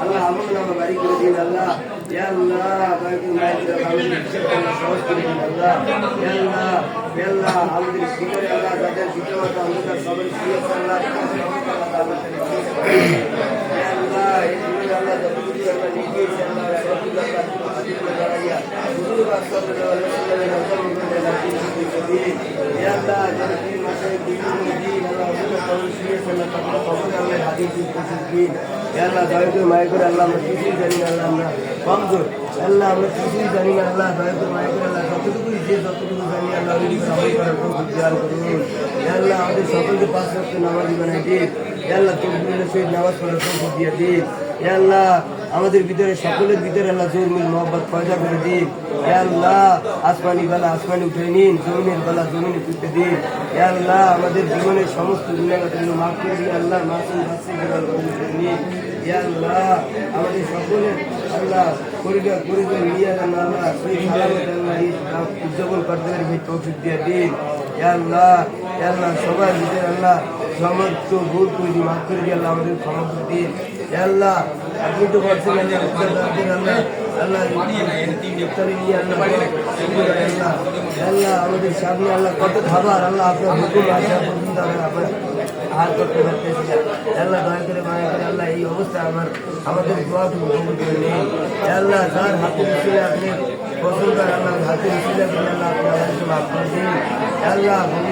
আল্লাহ আমল নামা বাড়ি করে দিন আল্লাহ আমাদের দিন আল্লাহ ইয়া আল্লাহ আমাদের সবার শুয়ে আল্লাহ আল্লাহ এই জীবনে আল্লাহ যতটুকু আল্লাহ লিখিয়েছে আল্লাহ দাঁড়াইয়া আল্লাহ দয়া করে মায়া করে আল্লাহ আমরা কিছুই জানি না আল্লাহ আমরা কমজোর আল্লাহ আমরা কিছুই জানি না আল্লাহ দয়া করে মায়া করে আল্লাহ যতটুকুই যে যতটুকু জানি আল্লাহ ওই করার তৌফিক করুন আল্লাহ আমাদের সকলকে পাঁচ রক্ত নামাজি বানাই দিন আল্লাহ তকবীরের সহিত নামাজ পড়ার তৌফিক দিন আল্লাহ আমাদের ভিতরে, সকলের ভিতরে আল্লাহ জোর মিল মোহাম্মত পয়দা করে দিন। আল্লাহ, আসমানি বেলা, আসমানি উঠে নিন, জমিনের বেলা জমিনে তুলতে দিন। আল্লাহ, আমাদের জীবনের সমস্ত গুণাগতগুলো মাফ করে দিয়ে আল্লাহ মাসুম নিন আল্লাহ, আমাদের সকলের উদযাপন করতে পারি তৌফিক দিয়ে দিন। আল্লাহ আল্লাহ সবার ভিতরে আল্লাহ সমস্ত ভুল করে মাফ করে দিয়ে আল্লাহ আমাদের দিন ইয়া আল্লাহ, আপনি তো বলছেন আল্লাহ আল্লাহ আল্লাহ আমাদের সামনে আল্লাহ কত খাবার, আল্লাহ আপনার হুকুম আসা পর্যন্ত আমরা দয়া হাতে আপনি হাতে দিন। আল্লাহ আমি